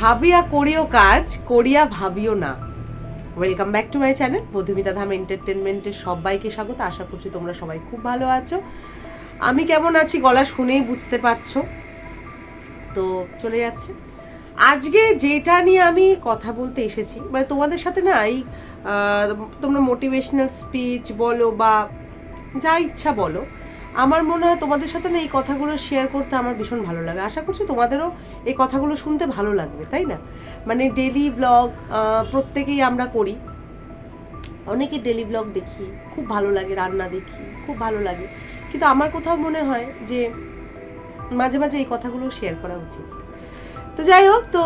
ভাবিয়া করিও কাজ, করিয়া ভাবিও না। Welcome back to my channel Madhumita Dham এন্টারটেনমেন্টের সবাইকে স্বাগত। আশা করছি তোমরা সবাই খুব ভালো আছো। আমি কেমন আছি গলা শুনেই বুঝতে পারছ। তো চলে যাচ্ছে। আজকে যেটা নিয়ে আমি কথা বলতে এসেছি মানে তোমাদের সাথে না এই তোমরা মোটিভেশনাল স্পিচ বলো বা যা ইচ্ছা বলো আমার মনে হয় তোমাদের সাথে না এই কথাগুলো শেয়ার করতে আমার ভীষণ ভালো লাগে। আশা করছি তোমাদেরও এই কথাগুলো শুনতে ভালো লাগবে, তাই না? মানে ডেলি ব্লগ প্রত্যেকেই আমরা করি। অনেকে ডেলি ব্লগ দেখি, খুব ভালো লাগে, রান্না দেখি, খুব ভালো লাগে। কিন্তু আমার কোথাও মনে হয় যে মাঝে মাঝে এই কথাগুলো শেয়ার করা উচিত। তো যাই হোক, তো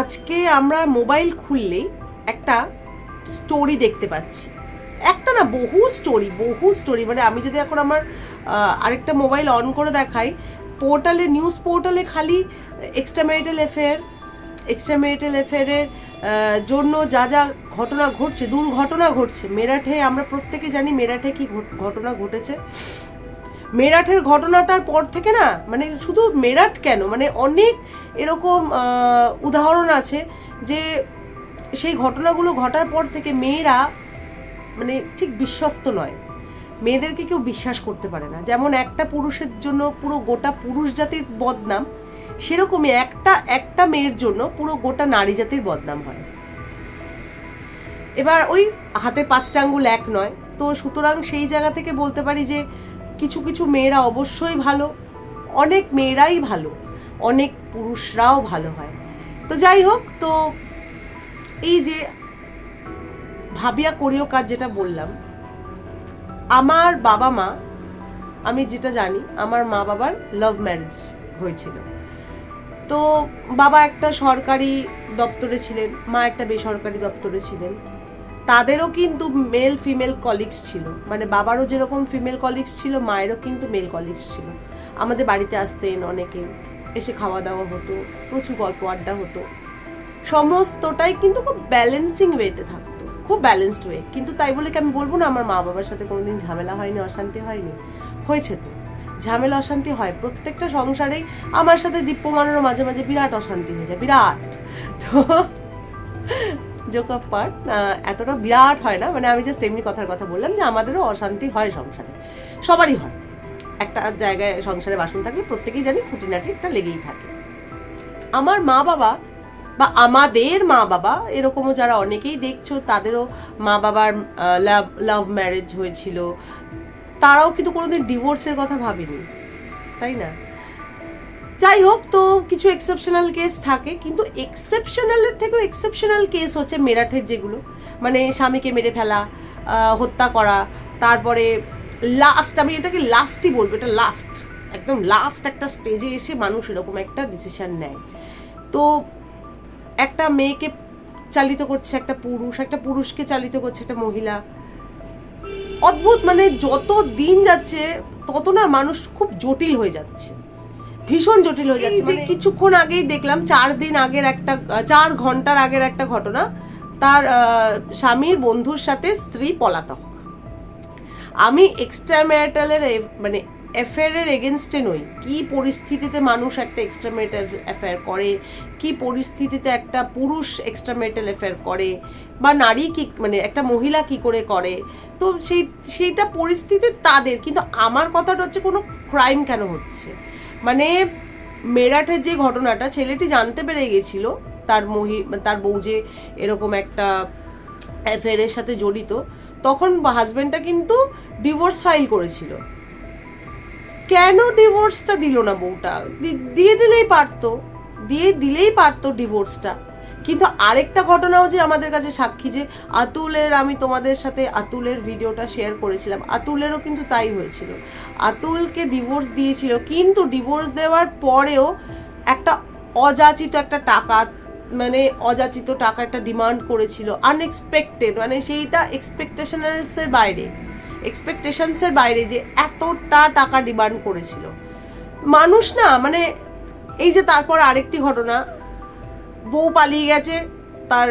আজকে আমরা মোবাইল খুললেই একটা স্টোরি দেখতে পাচ্ছি। না, বহু স্টোরি বহু স্টোরি মানে আমি যদি এখন আমার আরেকটা মোবাইল অন করে দেখাই পোর্টালে নিউজ পোর্টালে খালি extra marital affair extra marital অ্যাফেয়ারের জন্য যা যা ঘটনা ঘটছে, দুর্ঘটনা ঘটছে। মেরাঠে আমরা প্রত্যেকে জানি মেরাঠে কি ঘটনা ঘটেছে। মেরাঠের ঘটনাটার পর থেকে না মানে শুধু মেরাঠ কেন মানে অনেক এরকম উদাহরণ আছে যে সেই ঘটনাগুলো ঘটার পর থেকে মেয়েরা মানে ঠিক বিশ্বস্ত নয়। মেয়েদেরকে কেউ বিশ্বাস করতে পারে না। যেমন একটা পুরুষের জন্য পুরো গোটা পুরুষ জাতির বদনাম, সেরকমই একটা একটা মেয়ের জন্য পুরো গোটা নারী জাতির বদনাম হয়। এবার ওই হাতে পাঁচটা আঙ্গুল এক নয়। তো সুতরাং সেই জায়গা থেকে বলতে পারি যে কিছু কিছু মেয়েরা অবশ্যই ভালো, অনেক মেয়েরাই ভালো, অনেক পুরুষরাও ভালো হয়। তো যাই হোক, তো এই যে ভাবিয়া করিও কাজ যেটা বললাম। আমার বাবা মা, আমি যেটা জানি, আমার মা বাবার লাভ ম্যারেজ হয়েছিল। তো বাবা একটা সরকারি দপ্তরে ছিলেন, মা একটা বেসরকারি দপ্তরে ছিলেন। তাদেরও কিন্তু মেল ফিমেল কলিগস ছিল। মানে বাবারও যেরকম ফিমেল কলিগস ছিল, মায়েরও কিন্তু মেল কলিগস ছিল। আমাদের বাড়িতে আসতেন অনেকে, এসে খাওয়া দাওয়া হতো, প্রচুর গল্প আড্ডা হতো। সমস্তটাই কিন্তু খুব ব্যালেন্সিং ওয়েতে থাকতো। খুব ব্যালেন্সড ওয়ে কিন্তু তাই বলে কি আমি বলব না, আমার মা বাবার সাথে কোনোদিন ঝামেলা হয়নি, অশান্তি হয়নি? হয়েছে তো। ঝামেলা, অশান্তি হয়। প্রত্যেকটা সংসারেই আমার সাথে দীপ্যমানেরও মাঝে মাঝে বিরাট অশান্তি হয়ে যায়, বিরাট। তো জোক অফ পার্ট এতটা বিরাট হয় না। মানে আমি জাস্ট এমনি কথার কথা বললাম যে আমাদেরও অশান্তি হয় সংসারে। সবারই হয়। একটা জায়গায় সংসারে বাসন থাকলে প্রত্যেকেই জানি খুঁটিনাটি একটা লেগেই থাকে। আমার মা বাবা বা আমাদের মা বাবা এরকমও যারা অনেকেই দেখছ, তাদেরও মা বাবার লাভ লাভ ম্যারেজ হয়েছিল। তারাও কিন্তু কোনোদিন ডিভোর্সের কথা ভাবেনি, তাই না? যাই হোক, তো কিছু এক্সেপশনাল কেস থাকে, কিন্তু এক্সেপশনালের থেকেও এক্সেপশনাল কেস হচ্ছে মেরাঠের যেগুলো। মানে স্বামীকে মেরে ফেলা হত্যা করা, তারপরে লাস্ট আমি এটাকে লাস্টই বলব, এটা লাস্ট একদম লাস্ট একটা স্টেজে এসে মানুষ এরকম একটা ডিসিশন নেয়। তো একটা মেয়েকে চালিত করছে একটা পুরুষ একটা পুরুষকে চালিত করছে একটা মহিলা। অদ্ভুত মানে যত দিন যাচ্ছে তত না মানুষ খুব জটিল হয়ে যাচ্ছে। ভীষণ জটিল হয়ে যাচ্ছে। যে কিছুক্ষণ আগেই দেখলাম চার দিন আগের একটা চার ঘণ্টার আগের একটা ঘটনা। তার স্বামীর বন্ধুর সাথে স্ত্রী পলাতক। আমি এক্সট্রা ম্যারিটালের মানে অ্যাফেয়ারের এগেনস্টে নই। কি পরিস্থিতিতে মানুষ একটা এক্সট্রা ম্যারিটাল অ্যাফেয়ার করে, কি পরিস্থিতিতে একটা পুরুষ এক্সট্রা ম্যারিটাল অ্যাফেয়ার করে, বা নারী কি মানে একটা মহিলা কি করে করে, তো সেই, সেইটা পরিস্থিতি তাদের। কিন্তু আমার কথাটা হচ্ছে কোনো ক্রাইম কেন হচ্ছে? মানে মেরাঠের যে ঘটনাটা, ছেলেটি জানতে পেরে গেছিল, তার মহি, তার বউ যে এরকম একটা অ্যাফেয়ারের সাথে জড়িত, তখন হাজব্যান্ডটা কিন্তু ডিভোর্স ফাইল করেছিল। কেন ডিভোর্সটা দিল না বউটা? দিয়ে দিলেই পারতো। দিয়ে দিলেই পারতো ডিভোর্সটা কিন্তু আরেকটা ঘটনাও যে আমাদের কাছে সাক্ষী যে আতুলের, আমি তোমাদের সাথে আতুলের ভিডিওটা শেয়ার করেছিলাম। আতুলেরও কিন্তু তাই হয়েছিল। আতুলকে ডিভোর্স দিয়েছিল, কিন্তু ডিভোর্স দেওয়ার পরেও একটা অযাচিত একটা টাকা মানে অযাচিত টাকা একটা ডিমান্ড করেছিল আনএক্সপেক্টেড মানে সেইটা এক্সপেকটেশনসের বাইরে। এক্সপেকটেশনসের বাইরে যে এতটা টাকা ডিমান্ড করেছিল। মানুষ না মানে এই যে তারপর আরেকটি ঘটনা, বউ পালিয়ে গেছে তার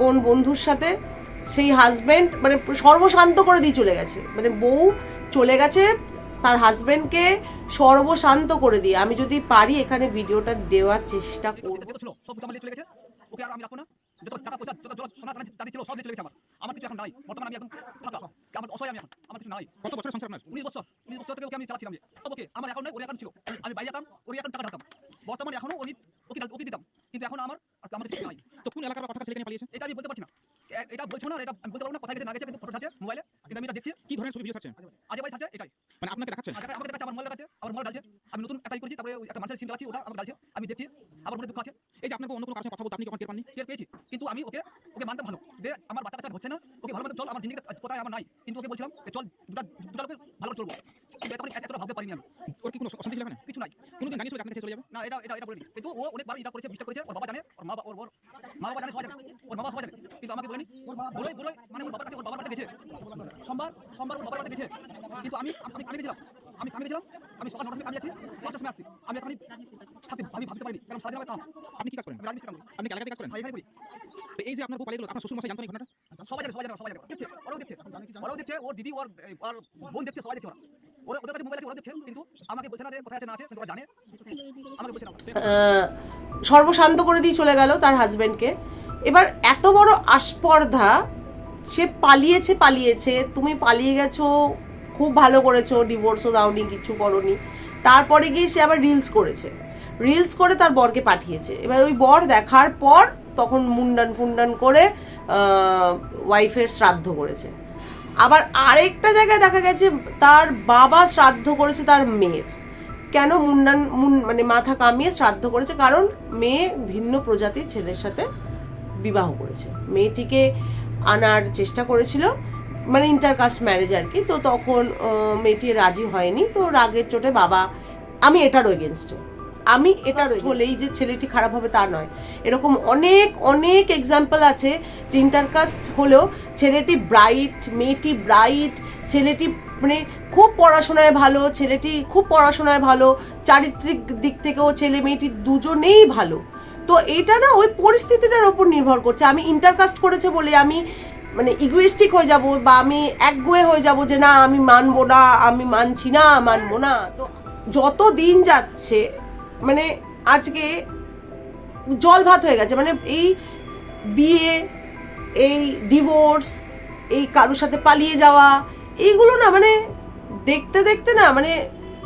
কোন বন্ধুর সাথে, সেই হাজবেন্ড মানে সর্বশান্ত করে দিয়ে চলে গেছে। মানে বউ চলে গেছে তার হাজবেন্ডকে সর্বশান্ত করে দিয়ে। আমি যদি পারি এখানে ভিডিওটা দেওয়ার চেষ্টা করব। ওকে আর আমি রাখব না? যত টাকা পয়সা যত জল সোনা চাঁদি ছিল সব নিয়ে চলে গেছে আমার। আমার কিছু এখন নাই। বর্তমানে আমি এখন ফাঁকা আমার অসহায় আমি এখন? আমার কিছু নাই। কত বছর সংসার আপনার? উনিশ বছর। উনিশ বছর থেকে ওকে আমি চালাচ্ছিলাম ওকে আমার এখন নাই ওর এখন ছিল। আমি বাইরে যেতাম ওর এখন টাকা ঢালতাম। বর্তমানে এখনও ওই ওকে ওকে দিতাম। কিন্তু এখন আমার আমার কিছু নাই। তো কোন এলাকার কথা নিয়ে পালিয়েছে? এটা আমি বলতে পারছি না। এটা বলছো না এটা আমি বলতে পারব না। কোথায় গেছে না গেছে কিন্তু ফটো আছে মোবাইলে কিন্তু আমি এটা দেখছি। কি ধরনের ছবি ভিডিও থাকছে আজে ভাই আছে এটাই। মানে আপনাকে দেখাচ্ছে? আমার মোবাইল কাছে আমার মোবাইল ডালছে আমি নতুন একটা ই করেছি তারপরে একটা মানুষের সিম চালাচ্ছি ওটা আমার ডালছে আমি দেখছি আমার মনে দুঃখ আছে এই যে আপনার বউ অন্য কোনো কারণে কথা বলতে আপনি কখন টের পাননি টের পেয়েছি কিন্তু আমি ওকে ওকে মানতে ভালো যে আমার বাচ্চা কাচ্চা হচ্ছে না ওকে জিনিস কোথায় আমার নাই কিন্তু ওকে বলছিলাম যে চল দুটা দুটা লোকে ভালো চলবো। কিন্তু এটা এতটা ভাবতে পারিনি আমি। ওর কি কোনো কিছু নাই। কোনোদিন জানিয়েছিল আপনার চলে যাবে? না এটা এটা এটা বলিনি। কিন্তু ও অনেকবার এটা করেছে মিস্টেক করেছে ওর বাবা জানে ওর মা ওর ওর মা বাবা জানে সবাই জানে ওর বাবা সবাই জানে। কিন্তু আমাকে বলেনি বলোই বলোই মানে ওর বাবার কাছে ওর বাবার কাছে গেছে। সোমবার সোমবার ওর বাবার কাছে গেছে। কিন্তু আমি আমি আমি গেছিলাম। আমি আমি গেছিলাম আমি সকাল সময় আমি আছি পাঁচটার সময় আসছি। আমি এখন সাথে আমি ভাবতে পারিনি কারণ আমার কাম। আপনি কি কাজ করেন? রাজমিস্ত্রি কাম আপনি কাজ করেন? আমি এখানে করি। তো এই যে আপনার বউ পালিয়ে গেল আপনার শ্বশুর মশাই জানতো না এই ঘটনাটা? সর্বশান্ত করে দিয়ে চলে গেল তার হাজবেন্ডকে এবার এত বড় আস্পর্ধা, সে পালিয়েছে পালিয়েছে। তুমি পালিয়ে গেছো, খুব ভালো করেছ ডিভোর্সও দাওনি কিছু করনি। তারপরে গিয়ে সে আবার রিলস করেছে। রিলস করে তার বরকে পাঠিয়েছে। এবার ওই বর দেখার পর তখন মুন্ডান ফুন্ডান করে ওয়াইফের শ্রাদ্ধ করেছে। আবার আরেকটা জায়গায় দেখা গেছে, তার বাবা শ্রাদ্ধ করেছে তার মেয়ের। কেন মুন্ডান, মুন মাথা কামিয়ে শ্রাদ্ধ করেছে? কারণ মেয়ে ভিন্ন প্রজাতির ছেলের সাথে বিবাহ করেছে। মেয়েটিকে আনার চেষ্টা করেছিল মানে ইন্টারকাস্ট ম্যারেজ আর কি। তো তখন মেয়েটি রাজি হয়নি। তো রাগের চোটে বাবা, আমি এটারও এগেনস্টে আমি এটা হলেই যে ছেলেটি খারাপ হবে তা নয়। এরকম অনেক অনেক এক্সাম্পল আছে। যে ইন্টারকাস্ট হলেও ছেলেটি ব্রাইট মেয়েটি ব্রাইট ছেলেটি মানে খুব পড়াশোনায় ভালো ছেলেটি খুব পড়াশোনায় ভালো চারিত্রিক দিক থেকেও ছেলে মেয়েটি দুজনেই ভালো। তো এটা না ওই পরিস্থিতিটার ওপর নির্ভর করছে। আমি ইন্টারকাস্ট করেছে বলে আমি মানে ইগোয়েস্টিক হয়ে যাব বা আমি একগুয়ে হয়ে যাব যে না আমি মানবো না আমি মানছি না মানবো না। তো যত দিন যাচ্ছে মানে আজকে জল ভাত হয়ে গেছে মানে এই বিয়ে এই ডিভোর্স এই কারোর সাথে পালিয়ে যাওয়া এইগুলো না মানে দেখতে দেখতে না মানে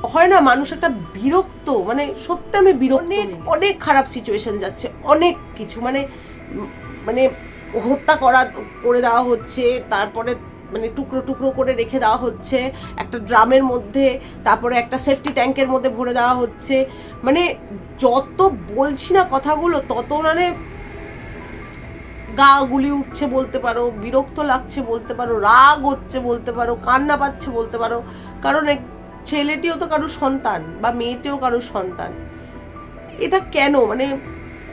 হয় না মানুষ একটা বিরক্ত মানে সত্যি আমি বিরক্ত অনেক অনেক খারাপ সিচুয়েশন যাচ্ছে অনেক কিছু মানে মানে হত্যা করা করে দেওয়া হচ্ছে তারপরে মানে টুকরো টুকরো করে রেখে দেওয়া হচ্ছে। একটা ড্রামের মধ্যে, তারপরে একটা সেফটি ট্যাঙ্কের মধ্যে ভরে দেওয়া হচ্ছে। মানে যত বলছি না কথাগুলো, তত মানে গা গুলি উঠছে বলতে পারো, বিরক্ত লাগছে বলতে পারো, রাগ হচ্ছে বলতে পারো, কান্না পাচ্ছে বলতে পারো। কারণ ছেলেটিও তো কারোর সন্তান বা মেয়েটিও কারোর সন্তান। এটা কেন? মানে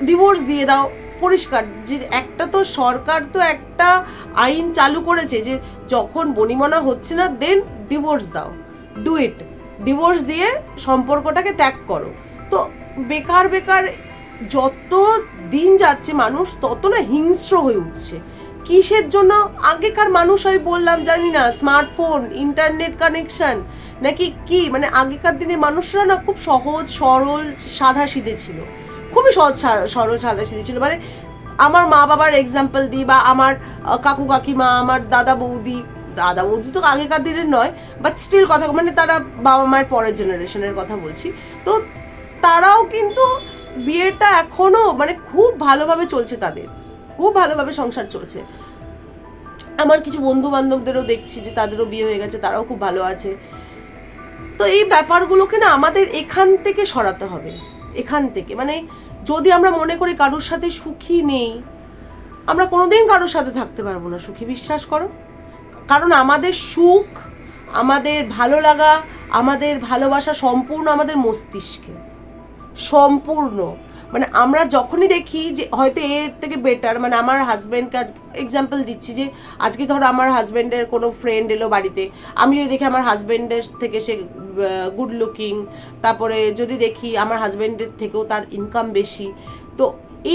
ডিভোর্স দিয়ে দাও। পরিষ্কার যে একটা তো সরকার তো একটা আইন চালু করেছে যে যখন বনিমনা হচ্ছে না দেন ডিভোর্স দাও। ডু ইট ডিভোর্স দিয়ে সম্পর্কটাকে ত্যাগ করো। তো বেকার বেকার যত দিন যাচ্ছে মানুষ, তত না হিংস্র হয়ে উঠছে। কিসের জন্য? আগেকার মানুষ, আমি বললাম, জানি না স্মার্টফোন ইন্টারনেট কানেকশন নাকি কি? মানে আগেকার দিনে মানুষরা না খুব সহজ, সরল সাদা সিধে ছিল। খুবই সহজ সরল সাদা সিধে ছিল। মানে আমার মা বাবার এক্সাম্পল দিই বা আমার কাকু কাকিমা, আমার দাদা বৌদি দাদা বৌদি তো আগেকার দিনের নয় বাট স্টিল কথা মানে তারা বাবা মায়ের পরের জেনারেশনের কথা বলছি। তো তারাও কিন্তু বিয়েটা এখনও মানে খুব ভালোভাবে চলছে তাদের। খুব ভালোভাবে সংসার চলছে। আমার কিছু বন্ধু বান্ধবদেরও দেখছি যে তাদেরও বিয়ে হয়ে গেছে, তারাও খুব ভালো আছে। তো এই ব্যাপারগুলোকে না আমাদের এখান থেকে সরাতে হবে। এখান থেকে। মানে যদি আমরা মনে করি কারোর সাথে সুখী নেই, আমরা কোনোদিন কারোর সাথে থাকতে পারব না। সুখী বিশ্বাস করো। কারণ আমাদের সুখ, আমাদের ভালো লাগা, আমাদের ভালোবাসা সম্পূর্ণ আমাদের মস্তিষ্কে। সম্পূর্ণ। মানে আমরা যখনই দেখি যে হয়তো এর থেকে বেটার মানে আমার হাজব্যান্ডকে আজ এক্সাম্পল দিচ্ছি যে আজকে ধরো আমার হাজব্যান্ডের কোনো ফ্রেন্ড এলো বাড়িতে, আমি যদি দেখি আমার হাজব্যান্ডের থেকে সে গুড লুকিং তারপরে যদি দেখি আমার হাজব্যান্ডের থেকেও তার ইনকাম বেশি, তো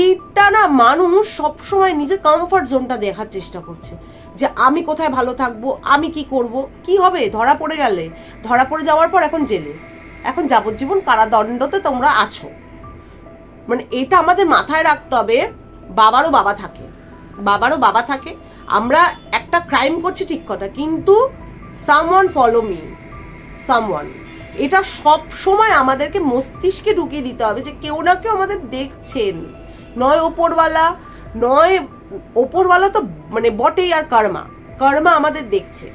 এইটা না মানুষ সবসময় নিজের কমফর্ট জোনটা দেখার চেষ্টা করছে, যে আমি কোথায় ভালো থাকব, আমি কি করব, কি হবে? ধরা পড়ে গেলে, ধরা পড়ে যাওয়ার পর এখন জেলে, এখন যাবজ্জীবন কারাদণ্ডতে তোমরা আছো। মানে এটা আমাদের মাথায় রাখতে হবে, বাবারও বাবা থাকে। বাবারও বাবা থাকে। আমরা একটা ক্রাইম করছি ঠিক কথা, কিন্তু সামওয়ান ফলো মি সামওয়ান এটা সব সময় আমাদেরকে মস্তিষ্কে ঢুকিয়ে দিতে হবে যে কেউ না কেউ আমাদের দেখছেন। নয় ওপরওয়ালা নয় ওপরওয়ালা তো মানে বটেই আর কর্মা কর্মা আমাদের দেখছে।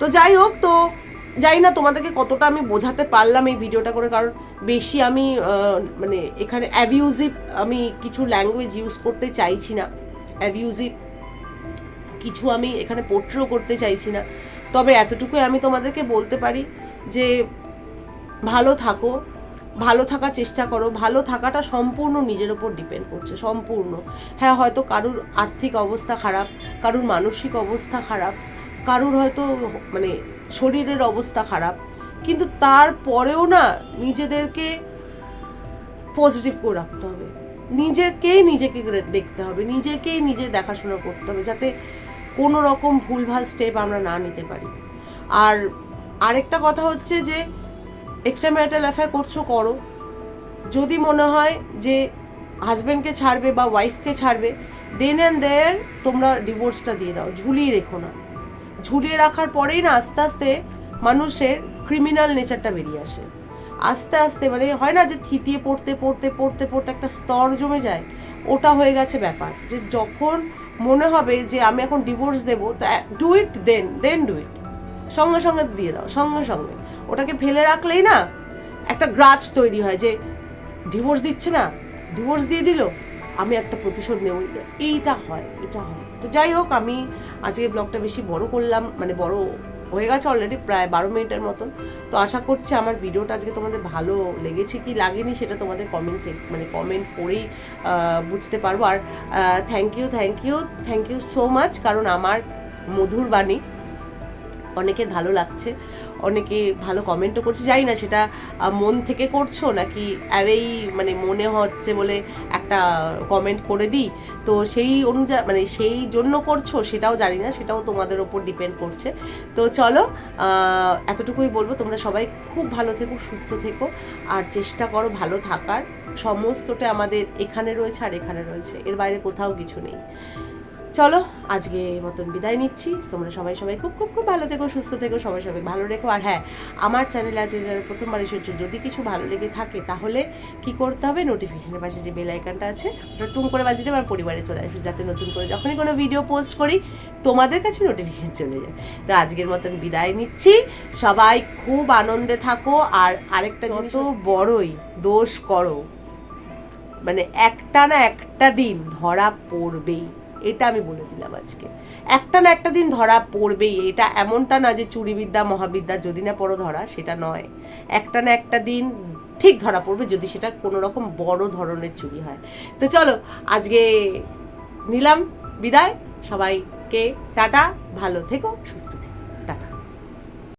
তো যাই হোক, তো জানি না তোমাদেরকে কতটা আমি বোঝাতে পারলাম এই ভিডিওটা করে, কারণ বেশি আমি মানে এখানে অ্যাবিউজিভ আমি কিছু ল্যাঙ্গুয়েজ ইউজ করতে চাইছি না। অ্যাবিউজিভ কিছু আমি এখানে পোট্রেও করতে চাইছি না। তবে এতটুকুই আমি তোমাদেরকে বলতে পারি যে, ভালো থাকো, ভালো থাকার চেষ্টা করো, ভালো থাকাটা সম্পূর্ণ নিজের ওপর ডিপেন্ড করছে, সম্পূর্ণ। হ্যাঁ হয়তো কারুর আর্থিক অবস্থা খারাপ, কারুর মানসিক অবস্থা খারাপ, কারুর হয়তো মানে শরীরের অবস্থা খারাপ কিন্তু তারপরেও না নিজেদেরকে পজিটিভ করে রাখতে হবে। নিজেকেই নিজেকে দেখতে হবে, নিজেকেই নিজে দেখাশোনা করতে হবে যাতে কোনো রকম ভুলভাল স্টেপ আমরা না নিতে পারি। আর আরেকটা কথা হচ্ছে যে এক্সট্রা ম্যারিটাল অ্যাফেয়ার করছ, করো। যদি মনে হয় যে হাজব্যান্ডকে ছাড়বে বা ওয়াইফকে ছাড়বে দেন অ্যান্ড দেয়ার তোমরা ডিভোর্সটা দিয়ে দাও, ঝুলিয়ে রেখো না। ঝুলিয়ে রাখার পরেই না আস্তে আস্তে মানুষের ক্রিমিনাল নেচারটা বেরিয়ে আসে। আস্তে আস্তে মানে হয় না যে থিতিয়ে পড়তে পড়তে পড়তে পড়তে একটা স্তর জমে যায়, ওটা হয়ে গেছে ব্যাপার। যে যখন মনে হবে যে আমি এখন ডিভোর্স দেবো, তা do it then then do it সঙ্গে সঙ্গে দিয়ে দাও, সঙ্গে সঙ্গে। ওটাকে ফেলে রাখলেই না একটা গ্রাজ তৈরি হয় যে ডিভোর্স দিচ্ছে না ডিভোর্স দিয়ে দিল, আমি একটা প্রতিশোধ নেব। এইটা হয়, এটা হয়। তো যাই হোক, আমি আজকে ব্লগটা বেশি বড় করলাম মানে বড় হয়ে গেছে অলরেডি প্রায় বারো মিনিটের মতন। তো আশা করছি আমার ভিডিওটা আজকে তোমাদের ভালো লেগেছে। কি লাগেনি সেটা তোমাদের কমেন্টসে মানে কমেন্ট করেই বুঝতে পারব। আর thank you thank you thank you so much কারণ আমার মধুর বাণী অনেকের ভালো লাগছে, অনেকে ভালো কমেন্টও করছে। জানি না সেটা মন থেকে করছ নাকি অ্যাওয়েই মানে মনে হচ্ছে বলে একটা কমেন্ট করে দিই। তো সেই অনুযায়ী মানে সেই জন্য করছ সেটাও জানি না, সেটাও তোমাদের ওপর ডিপেন্ড করছে। তো চলো এতটুকুই বলব, তোমরা সবাই খুব ভালো থেকো, সুস্থ থেকো, আর চেষ্টা করো ভালো থাকার। সমস্তটা আমাদের এখানে রয়েছে আর এখানে রয়েছে, এর বাইরে কোথাও কিছু নেই। চলো আজকে মতন বিদায় নিচ্ছি। তোমরা সবাই সবাই খুব খুব খুব ভালো থেকো সুস্থ থেকো সবাই সবাই ভালো রেখো। আর হ্যাঁ আমার চ্যানেলে আছে যারা প্রথমবার এসেছ যদি কিছু ভালো লেগে থাকে তাহলে কি করতে হবে? নোটিফিকেশনের পাশে যে বেল আইকনটা আছে ওটা টুম করে বাজিয়ে আমার পরিবারে চলে আসবে যাতে নতুন করে যখনই কোনো ভিডিও পোস্ট করি তোমাদের কাছে নোটিফিকেশন চলে যায়। তো আজকের মতন বিদায় নিচ্ছি। সবাই খুব আনন্দে থাকো আর আরেকটা যত বড়ই দোষ করো। মানে একটা না একটা দিন ধরা পড়বেই। এটা আমি বলে দিলাম আজকে। একটা না একটা দিন ধরা পড়বেই, এটা এমনটা না যে চুরিবিদ্যা, মহাবিদ্যা যদি না পড়ো ধরা, সেটা নয়। একটা না একটা দিন ঠিক ধরা পড়বে যদি সেটা কোনো রকম বড় ধরনের চুরি হয়। তো চলো, আজকে নিলাম বিদায়। সবাইকে টাটা, ভালো থেকো, সুস্থ থেকো।